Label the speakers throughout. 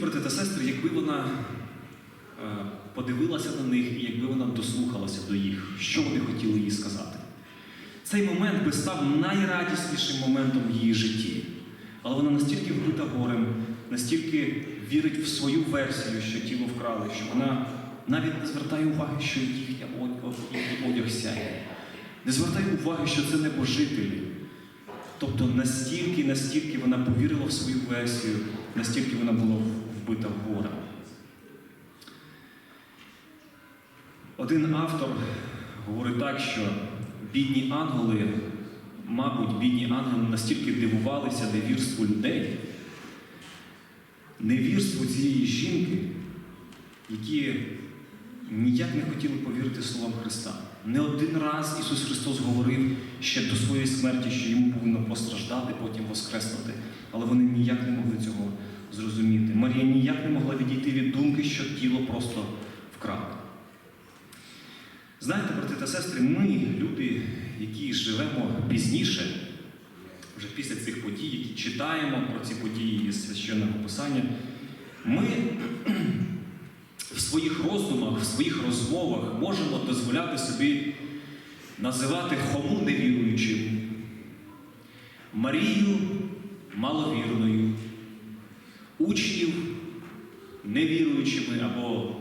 Speaker 1: Брати та сестри, якби вона е, подивилася на них і якби вона дослухалася до їх, що вони хотіли їй сказати. Цей момент би став найрадіснішим моментом в її житті. Але вона настільки вбита горем, настільки вірить в свою версію, що тіло вкрали, що вона навіть не звертає уваги, що їхня одяг, одяг сяє. Не звертає уваги, що це небожителі. Тобто настільки, настільки вона повірила в свою версію, настільки вона була вбита горем. Один автор говорить так, що бідні ангели, мабуть, бідні ангели настільки дивувалися невірству людей, невірству цієї жінки, які ніяк не хотіли повірити словам Христа. Не один раз Ісус Христос говорив ще до своєї смерті, що йому повинно постраждати, потім воскреснути. Але вони ніяк не могли цього зрозуміти. Марія ніяк не могла відійти від думки, що тіло просто вкрали. Знаєте, брати та сестри, ми, люди, які живемо пізніше, вже після цих подій, які читаємо про ці події із священного писання, ми в своїх роздумах, в своїх розмовах можемо дозволяти собі називати Хому невіруючим, Марію маловірною, учнів невіруючими або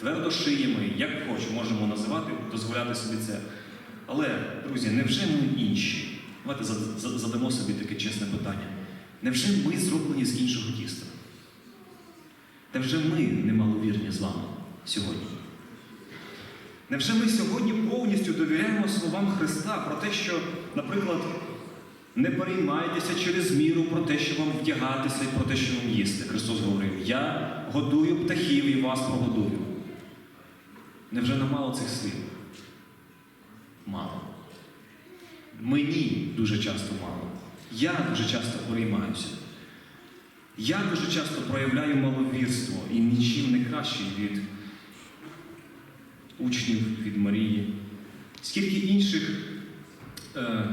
Speaker 1: твердошиями, як хоч можемо називати, дозволяти собі це. Але, друзі, невже ми інші? Давайте зад- зад- задамо собі таке чесне питання. Невже ми зроблені з іншого тіста? Невже ми немаловірні з вами сьогодні? Невже ми сьогодні повністю довіряємо словам Христа про те, що, наприклад, не переймайтеся через міру про те, що вам вдягатися і про те, що вам їсти. Христос говорив: Я годую птахів і вас прогодую. Невже нам мало цих слів? Мало. Мені дуже часто мало. Я дуже часто переймаюся. Я дуже часто проявляю маловірство і нічим не кращий від учнів, від Марії. Скільки інших е,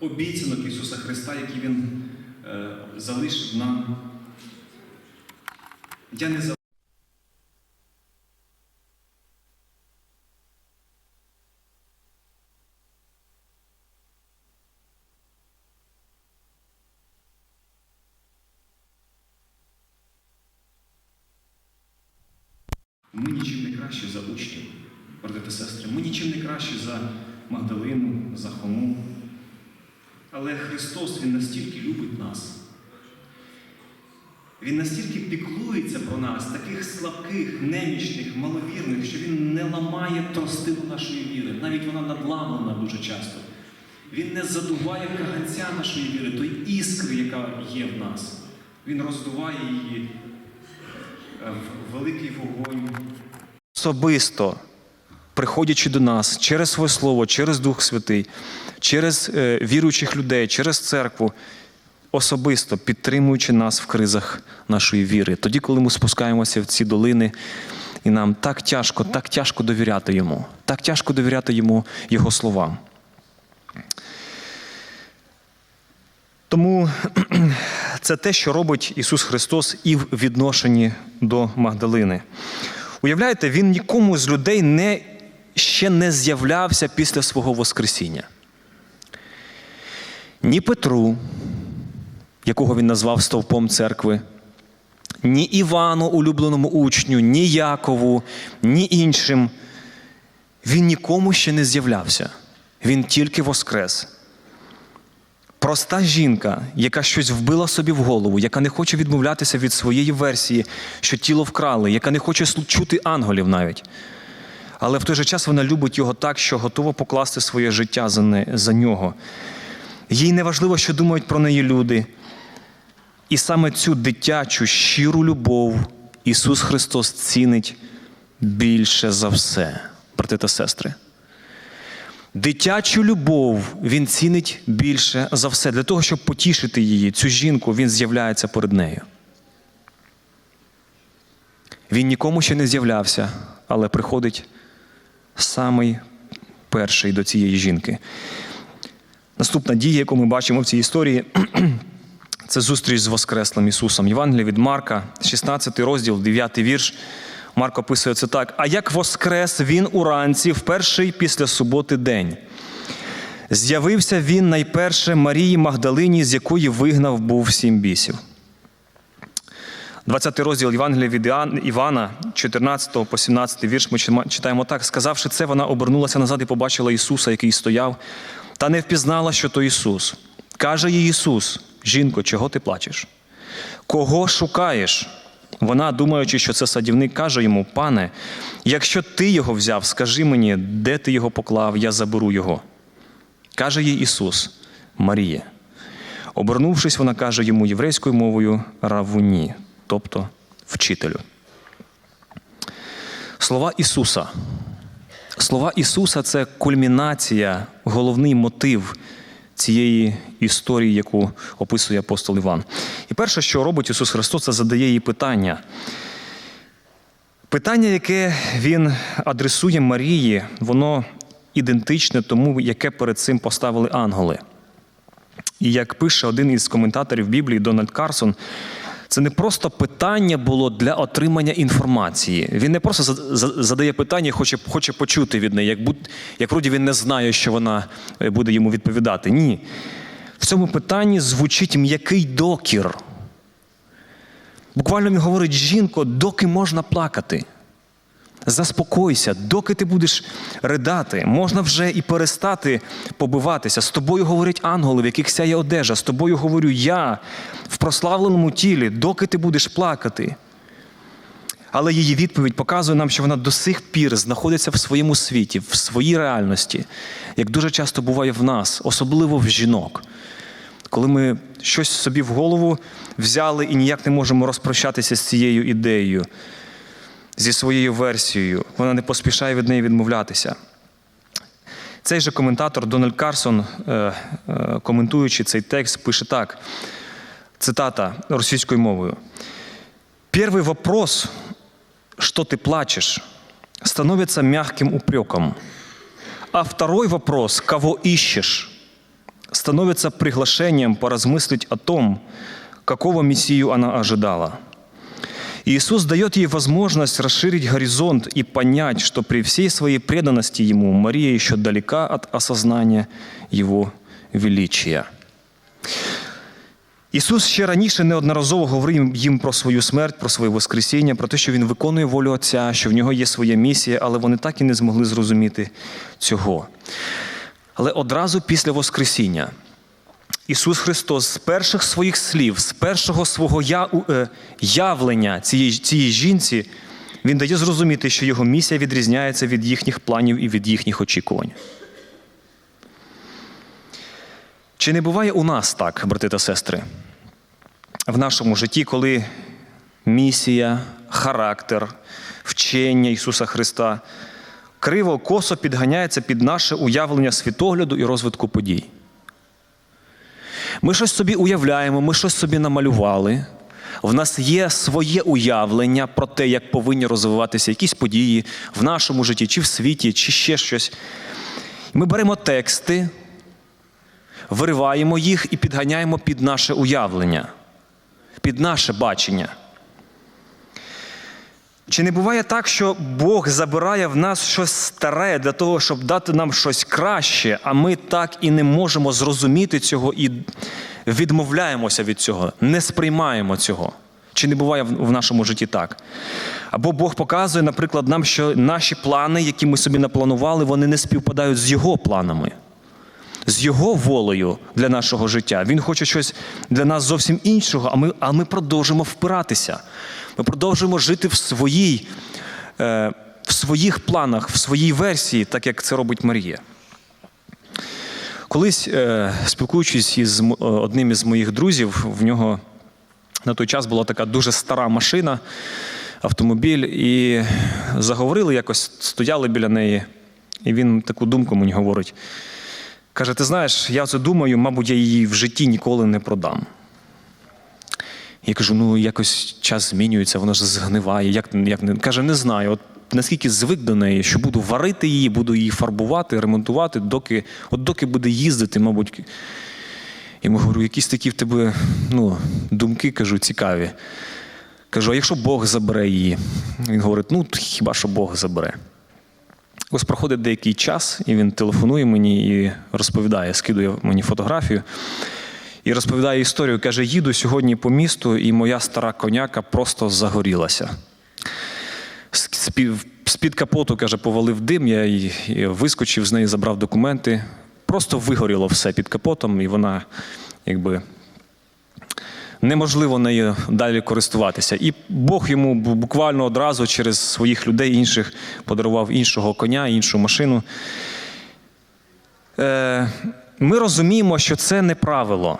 Speaker 1: обіцянок Ісуса Христа, які Він е, залишив нам. Я не Ми нічим не кращі за учнів, брати та сестри. Ми нічим не кращі за Магдалину, за Хому. Але Христос Він настільки любить нас. Він настільки піклується про нас, таких слабких, немічних, маловірних, що Він не ламає тростину нашої віри. Навіть вона надламана дуже часто. Він не задуває каганця нашої віри, той іскри, яка є в нас. Він роздуває її е, в великий вогонь
Speaker 2: особисто, приходячи до нас через своє слово, через Дух Святий, через е, віруючих людей, через церкву, особисто підтримуючи нас в кризах нашої віри. Тоді, коли ми спускаємося в ці долини, і нам так тяжко, так тяжко довіряти йому, так тяжко довіряти йому Його словам. Тому це те, що робить Ісус Христос і в відношенні до Магдалини. Уявляєте, Він нікому з людей не, ще не з'являвся після свого Воскресіння. Ні Петру, якого він назвав стовпом церкви, ні Івану, улюбленому учню, ні Якову, ні іншим. Він нікому ще не з'являвся. Він тільки воскрес. Проста жінка, яка щось вбила собі в голову, яка не хоче відмовлятися від своєї версії, що тіло вкрали, яка не хоче чути ангелів навіть. Але в той же час вона любить його так, що готова покласти своє життя за, не, за нього. Їй не важливо, що думають про неї люди. І саме цю дитячу, щиру любов Ісус Христос цінить більше за все, брати та сестри. Дитячу любов він цінить більше за все. Для того, щоб потішити її, цю жінку, він з'являється перед нею. Він нікому ще не з'являвся, але приходить самий перший до цієї жінки. Наступна дія, яку ми бачимо в цій історії, Це зустріч з Воскреслим Ісусом. Євангеліє від Марка, 16 розділ, 9 вірш. Марко описує це так. А як воскрес він уранці в перший після суботи день. З'явився він найперше Марії Магдалині, з якої вигнав був сім бісів. 20 розділ Євангелія від Івана, 14 по 17 вірш, ми читаємо так. Сказавши це, вона обернулася назад і побачила Ісуса, який стояв, та не впізнала, що то Ісус. Каже їй Ісус: Жінко, чого ти плачеш? Кого шукаєш? Вона, думаючи, що це садівник, каже йому: Пане, якщо ти його взяв, скажи мені, де ти його поклав, я заберу його. Каже їй Ісус, Марія. Обернувшись, вона каже йому єврейською мовою равуні, тобто вчителю. Слова Ісуса. Слова Ісуса це кульмінація, головний мотив цієї історії, яку описує апостол Іван. І перше, що робить Ісус Христос, це задає їй питання. Питання, яке Він адресує Марії, воно ідентичне тому, яке перед цим поставили ангели. І як пише один із коментаторів Біблії Дональд Карсон, це не просто питання було для отримання інформації. Він не просто за- за- задає питання, хоче, хоче почути від неї, як, будь, як вроді він не знає, що вона е, буде йому відповідати. Ні. В цьому питанні звучить м'який докір. Буквально він говорить: жінко, доки можна плакати. Заспокойся, доки ти будеш ридати, можна вже і перестати побиватися. З тобою говорять ангели, в яких сяє одежа. З тобою говорю я в прославленому тілі, доки ти будеш плакати. Але її відповідь показує нам, що вона до сих пір знаходиться в своєму світі, в своїй реальності, як дуже часто буває в нас, особливо в жінок. Коли ми щось собі в голову взяли і ніяк не можемо розпрощатися з цією ідеєю зі своєю версією. Вона не поспішає від неї відмовлятися. Цей же коментатор Дональд Карсон, е, е, коментуючи цей текст, пише так: цитата російською мовою. Первый вопрос, что ты плачешь, становится мягким упреком. А второй вопрос, кого ищешь, становится приглашением поразмыслить о том, какого Мессию она ожидала. И Иисус дает ей возможность расширить горизонт и понять, что при всей своей преданности Ему Мария еще далека от осознания Его величия. Ісус ще раніше неодноразово говорив їм про свою смерть, про своє Воскресіння, про те, що Він виконує волю Отця, що в нього є своя місія, але вони так і не змогли зрозуміти цього. Але одразу після Воскресіння Ісус Христос з перших своїх слів, з першого свого я- е, явлення цієї, цієї жінці, Він дає зрозуміти, що його місія відрізняється від їхніх планів і від їхніх очікувань. Чи не буває у нас так, брати та сестри, в нашому житті, коли місія, характер, вчення Ісуса Христа криво косо підганяється під наше уявлення світогляду і розвитку подій? Ми щось собі уявляємо, ми щось собі намалювали. В нас є своє уявлення про те, як повинні розвиватися якісь події в нашому житті, чи в світі, чи ще щось. Ми беремо тексти, вириваємо їх і підганяємо під наше уявлення, під наше бачення. Чи не буває так, що Бог забирає в нас щось старе для того, щоб дати нам щось краще, а ми так і не можемо зрозуміти цього і відмовляємося від цього, не сприймаємо цього? Чи не буває в нашому житті так? Або Бог показує, наприклад, нам, що наші плани, які ми собі напланували, вони не співпадають з Його планами, з Його волею для нашого життя. Він хоче щось для нас зовсім іншого, а ми, а ми продовжимо впиратися. Ми продовжуємо жити в своїй, е, в своїх планах, в своїй версії, так як це робить Марія. Колись, е, спілкуючись із е, одним із моїх друзів, в нього на той час була така дуже стара машина, автомобіль, і заговорили якось, стояли біля неї, і він таку думку мені говорить. Каже: ти знаєш, я це думаю, мабуть, я її в житті ніколи не продам. Я кажу, ну якось час змінюється, вона ж згниває. Як, як не каже, не знаю. От наскільки звик до неї, що буду варити її, буду її фарбувати, ремонтувати, доки, от доки буде їздити, мабуть. Йому говорю, якісь такі в тебе ну, думки, кажу, цікаві. Кажу, а якщо Бог забере її? Він говорить: ну хіба що Бог забере. Ось проходить деякий час, і він телефонує мені і розповідає, скидує мені фотографію. І розповідає історію, каже: їду сьогодні по місту, і моя стара коняка просто загорілася. З-під- капоту, каже, повалив дим, я і вискочив з неї, забрав документи. Просто вигоріло все під капотом, і вона якби неможливо нею далі користуватися. І Бог йому буквально одразу через своїх людей інших подарував іншого коня, іншу машину. Е, Ми розуміємо, що це не правило,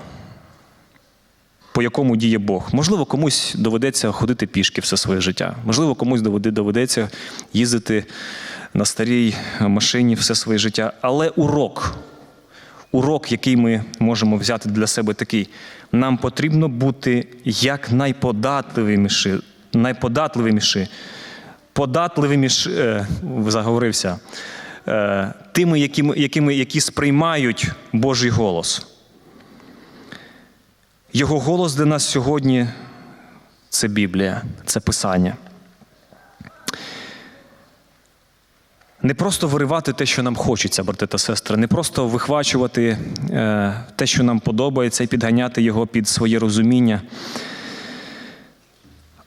Speaker 2: по якому діє Бог. Можливо, комусь доведеться ходити пішки все своє життя. Можливо, комусь доведе- доведеться їздити на старій машині все своє життя. Але урок, урок, який ми можемо взяти для себе такий, нам потрібно бути як найподатливіші, найподатливіші, податливіші, е, заговорився, е, тими, якими, якими, які сприймають Божий голос. Його голос для нас сьогодні це Біблія, це Писання. Не просто виривати те, що нам хочеться, брати та сестри, не просто вихвачувати е, те, що нам подобається, і підганяти його під своє розуміння,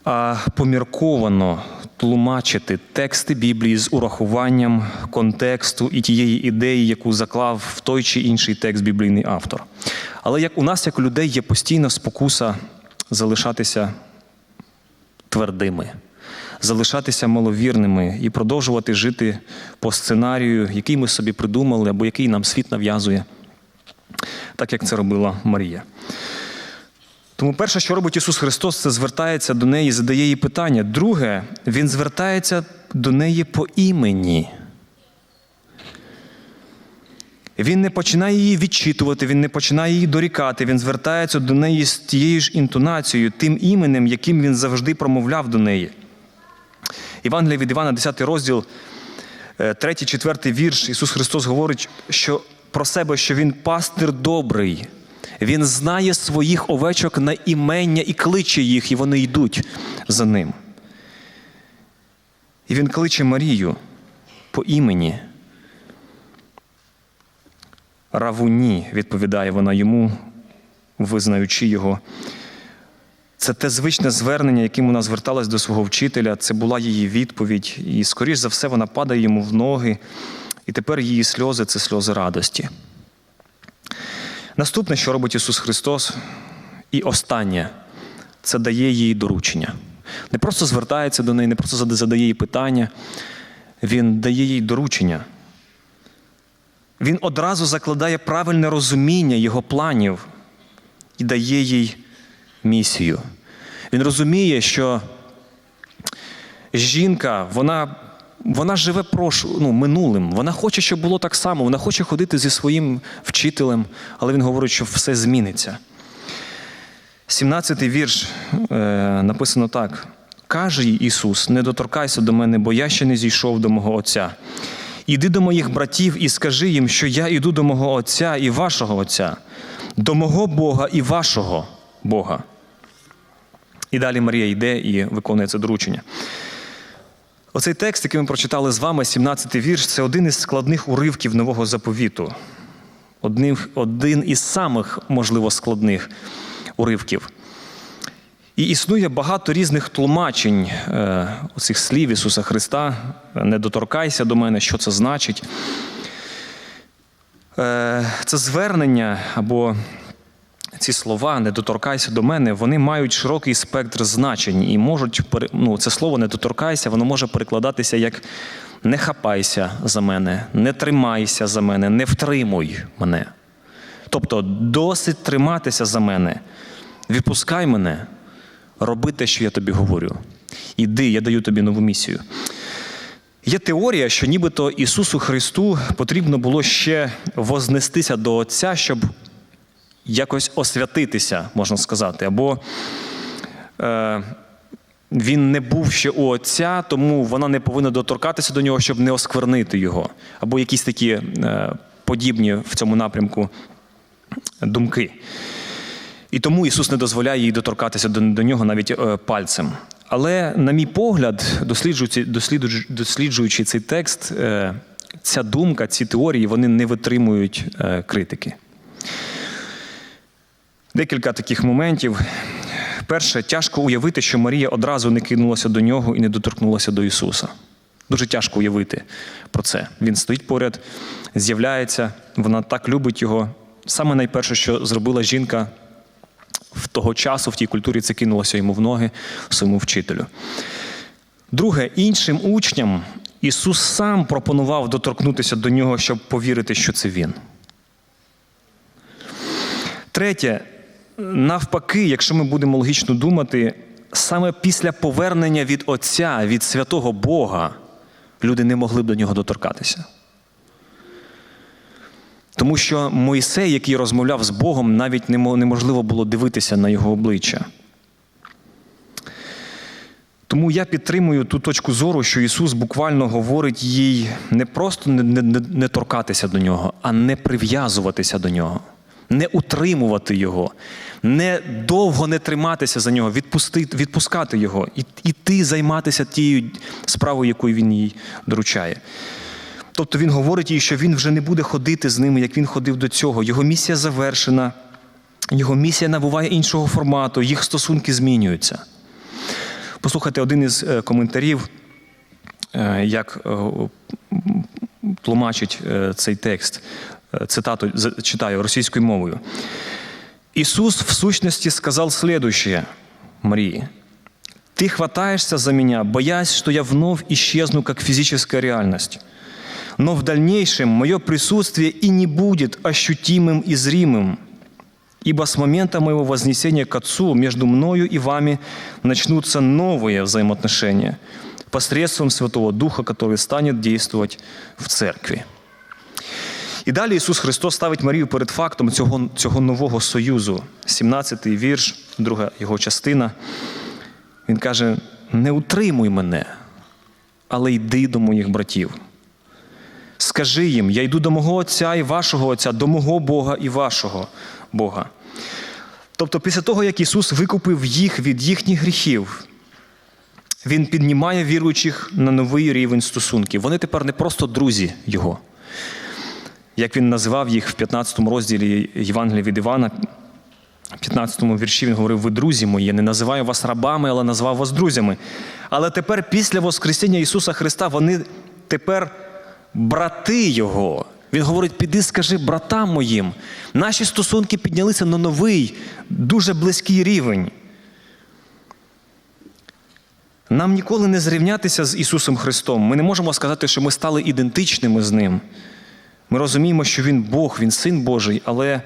Speaker 2: а помірковано тлумачити тексти Біблії з урахуванням контексту і тієї ідеї, яку заклав в той чи інший текст біблійний автор. Але як у нас, як у людей, є постійна спокуса залишатися твердими, залишатися маловірними і продовжувати жити по сценарію, який ми собі придумали, або який нам світ нав'язує, так як це робила Марія. Тому перше, що робить Ісус Христос, це звертається до неї, задає їй питання. Друге, Він звертається до неї по імені. Він не починає її відчитувати, він не починає її дорікати, він звертається до неї з тією ж інтонацією, тим іменем, яким він завжди промовляв до неї. Євангелія від Івана, 10 розділ, 3-4 вірш. Ісус Христос говорить що про себе, що Він пастир добрий. Він знає своїх овечок на імення і кличе їх, і вони йдуть за ним. І він кличе Марію по імені. Равуні, відповідає вона йому, визнаючи його. Це те звичне звернення, яким вона зверталась до свого вчителя. Це була її відповідь. І, скоріш за все, вона падає йому в ноги. І тепер її сльози це сльози радості. Наступне, що робить Ісус Христос, і останнє це дає їй доручення. Не просто звертається до неї, не просто задає їй питання, Він дає їй доручення. Він одразу закладає правильне розуміння його планів і дає їй місію. Він розуміє, що жінка, вона, вона живе прош, ну, минулим. Вона хоче, щоб було так само. Вона хоче ходити зі своїм вчителем, але він говорить, що все зміниться. 17-й вірш е, написано так: каже їй Ісус: не доторкайся до мене, бо я ще не зійшов до мого Отця. Іди до моїх братів і скажи їм, що я йду до мого Отця і вашого Отця, до мого Бога і вашого Бога. І далі Марія йде і виконує це доручення. Оцей текст, який ми прочитали з вами, 17-й вірш, це один із складних уривків нового заповіту. Один, один із самих, можливо, складних уривків. І існує багато різних тлумачень е, цих слів Ісуса Христа. Не доторкайся до мене, що це значить. Е, це звернення або ці слова не доторкайся до мене, вони мають широкий спектр значень і можуть ну, це слово не доторкайся, воно може перекладатися як не хапайся за мене, не тримайся за мене, не втримуй мене. Тобто досить триматися за мене, відпускай мене, роби те, що я тобі говорю. Іди, я даю тобі нову місію. Є теорія, що нібито Ісусу Христу потрібно було ще вознестися до Отця, щоб якось освятитися, можна сказати. Або е, він не був ще у Отця, тому вона не повинна доторкатися до нього, щоб не осквернити його. Або якісь такі е, подібні в цьому напрямку думки. І тому Ісус не дозволяє їй доторкатися до, до нього навіть е, пальцем. Але, на мій погляд, досліджуючи, досліджуючи, досліджуючи цей текст, е, ця думка, ці теорії, вони не витримують е, критики. Декілька таких моментів. Перше, тяжко уявити, що Марія одразу не кинулася до нього і не доторкнулася до Ісуса. Дуже тяжко уявити про це. Він стоїть поряд, з'являється, вона так любить його. Саме найперше, що зробила жінка в того часу, в тій культурі, це кинулося йому в ноги, своєму вчителю. Друге, іншим учням Ісус сам пропонував доторкнутися до нього, щоб повірити, що це Він. Третє, навпаки, якщо ми будемо логічно думати, саме після повернення від Отця, від святого Бога, люди не могли б до нього доторкатися. Тому що Мойсей, який розмовляв з Богом, навіть неможливо було дивитися на його обличчя. Тому я підтримую ту точку зору, що Ісус буквально говорить їй не просто не, торкатися до нього, а не прив'язуватися до нього, не утримувати його, не довго не триматися за нього, відпустити, відпускати його, і іти займатися тією справою, якою він їй доручає. Тобто він говорить їй, що він вже не буде ходити з ними, як він ходив до цього. Його місія завершена, його місія набуває іншого формату, їх стосунки змінюються. Послухайте один із е, коментарів, е, як е, тлумачить е, цей текст. Цитату читаю російською мовою. Иисус в сущности сказал следующее Марии. «Ты хватаешься за меня, боясь, что я вновь исчезну как физическая реальность. Но в дальнейшем мое присутствие и не будет ощутимым и зримым, ибо с момента моего вознесения к Отцу между мною и вами начнутся новые взаимоотношения посредством Святого Духа, который станет действовать в церкви». І далі Ісус Христос ставить Марію перед фактом цього, цього нового союзу. 17-й вірш, друга його частина. Він каже: не утримуй мене, але йди до моїх братів. Скажи їм: я йду до мого Отця і вашого Отця, до мого Бога і вашого Бога. Тобто, після того, як Ісус викупив їх від їхніх гріхів, Він піднімає віруючих на новий рівень стосунків. Вони тепер не просто друзі Його як він називав їх в 15 розділі Євангелія від Івана, в 15 вірші він говорив: Ви друзі мої, я не називаю вас рабами, але назвав вас друзями. Але тепер, після Воскресіння Ісуса Христа, вони тепер брати Його. Він говорить: піди, скажи братам моїм. Наші стосунки піднялися на новий, дуже близький рівень. Нам ніколи не зрівнятися з Ісусом Христом. Ми не можемо сказати, що ми стали ідентичними з Ним. Ми розуміємо, що Він Бог, Він Син Божий, але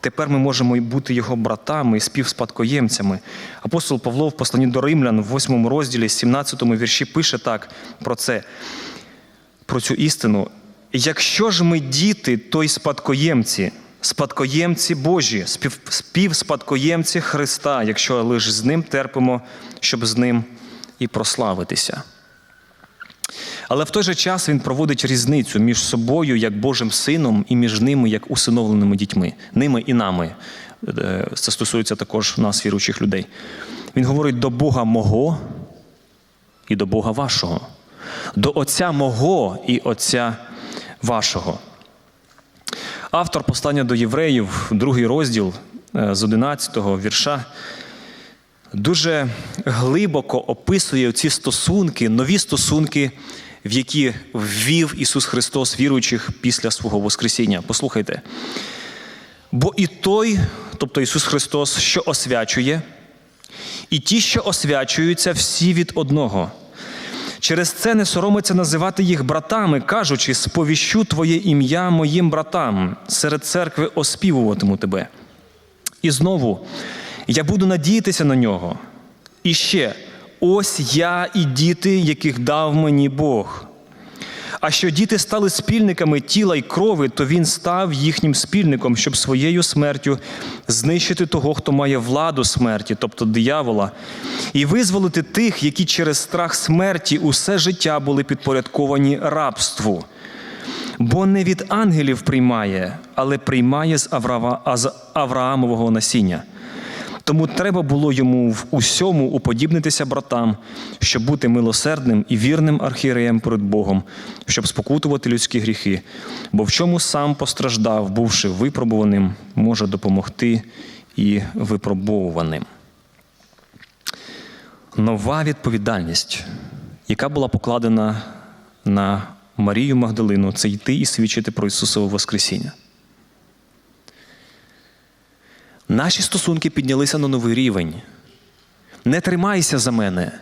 Speaker 2: тепер ми можемо і бути Його братами і співспадкоємцями. Апостол Павло в посланні до Римлян в 8 розділі, 17 вірші пише так про це, про цю істину. Якщо ж ми діти, то й спадкоємці, спадкоємці Божі, спів, співспадкоємці Христа, якщо лише з Ним терпимо, щоб з Ним і прославитися. Але в той же час він проводить різницю між собою як Божим сином і між ними як усиновленими дітьми, ними і нами. Е, Це стосується також нас, віруючих людей. Він говорить до Бога мого і до Бога вашого, до Отця мого і Отця вашого. Автор послання до євреїв, другий розділ е, з 11-го вірша, дуже глибоко описує ці стосунки, нові стосунки, в які ввів Ісус Христос віруючих після свого Воскресіння. Послухайте. Бо і той, тобто Ісус Христос, що освячує, і ті, що освячуються, всі від одного. Через це не соромиться називати їх братами, кажучи, сповіщу Твоє ім'я моїм братам, серед церкви оспівуватиму тебе. І знову я буду надіятися на нього. І ще ось я і діти, яких дав мені Бог. А що діти стали спільниками тіла й крови, то він став їхнім спільником, щоб своєю смертю знищити того, хто має владу смерті, тобто диявола, і визволити тих, які через страх смерті усе життя були підпорядковані рабству. Бо не від ангелів приймає, але приймає з, Авраамового насіння. Тому треба було йому в усьому уподібнитися братам, щоб бути милосердним і вірним архієреєм перед Богом, щоб спокутувати людські гріхи, бо в чому сам постраждав, бувши випробуваним, може допомогти і випробовуваним. Нова відповідальність, яка була покладена на Марію Магдалину, це йти і свідчити про Ісусове Воскресіння. Наші стосунки піднялися на новий рівень. Не тримайся за мене.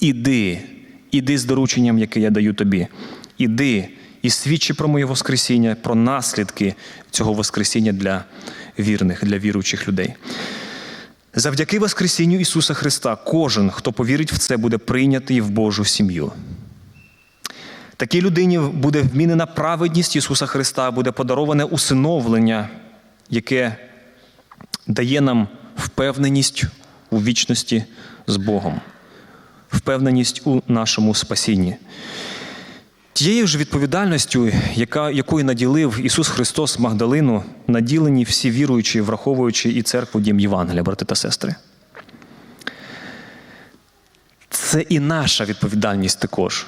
Speaker 2: Іди, іди з дорученням, яке я даю тобі. Іди і свідчи про моє Воскресіння, про наслідки цього Воскресіння для вірних, для віруючих людей. Завдяки Воскресінню Ісуса Христа, кожен, хто повірить в це, буде прийнятий в Божу сім'ю. Такій людині буде вмінена праведність Ісуса Христа, буде подароване усиновлення, яке дає нам впевненість у вічності з Богом, впевненість у нашому спасінні. Тією ж відповідальністю, яка, якою наділив Ісус Христос Магдалину, наділені всі віруючі, враховуючи і церкву Дім Євангелія, брати та сестри. Це і наша відповідальність також.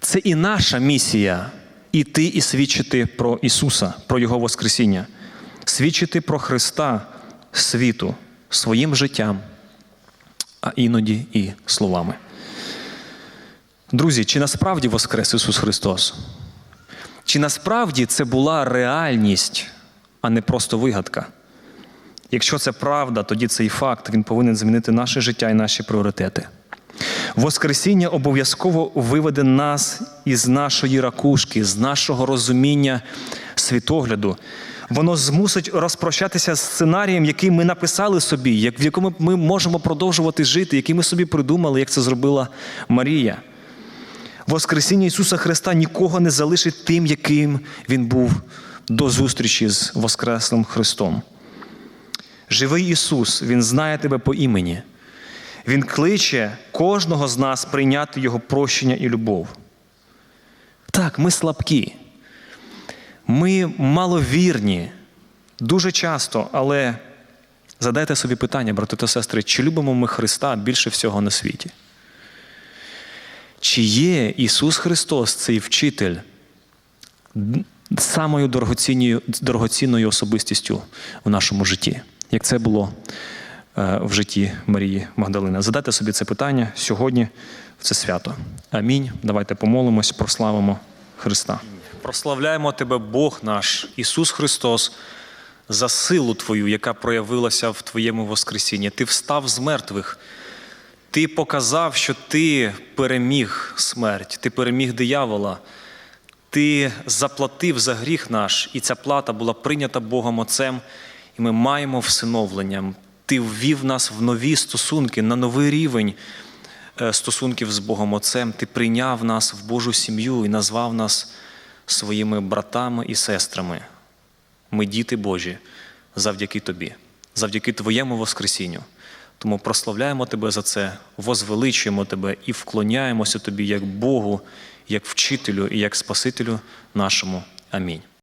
Speaker 2: Це і наша місія іти і свідчити про Ісуса, про Його Воскресіння, свідчити про Христа світу своїм життям, а іноді і словами. Друзі, чи насправді Воскрес Ісус Христос? Чи насправді це була реальність, а не просто вигадка? Якщо це правда, тоді цей факт він повинен змінити наше життя і наші пріоритети. Воскресіння обов'язково виведе нас із нашої ракушки, з нашого розуміння світогляду. Воно змусить розпрощатися з сценарієм, який ми написали собі, в якому ми можемо продовжувати жити, який ми собі придумали, як це зробила Марія. Воскресіння Ісуса Христа нікого не залишить тим, яким Він був до зустрічі з Воскреслим Христом. Живий Ісус, Він знає тебе по імені. Він кличе кожного з нас прийняти Його прощення і любов. Так, ми слабкі, ми маловірні дуже часто, але задайте собі питання, брати та сестри, чи любимо ми Христа більше всього на світі? Чи є Ісус Христос, цей вчитель, самою дорогоцінною, особистістю в нашому житті, як це було е, в житті Марії Магдалини? Задайте собі це питання сьогодні в це свято. Амінь. Давайте помолимось, прославимо Христа. Прославляємо Тебе, Бог наш, Ісус Христос, за силу Твою, яка проявилася в Твоєму Воскресінні. Ти встав з мертвих. Ти показав, що ти переміг смерть, ти переміг диявола, ти заплатив за гріх наш, і ця плата була прийнята Богом Отцем, і ми маємо всиновленням. Ти ввів нас в нові стосунки, на новий рівень е, стосунків з Богом Отцем. Ти прийняв нас в Божу сім'ю і назвав нас своїми братами і сестрами. Ми діти Божі завдяки Тобі, завдяки Твоєму Воскресінню. Тому прославляємо Тебе за це, возвеличуємо Тебе і вклоняємося Тобі як Богу, як вчителю і як Спасителю нашому. Амінь.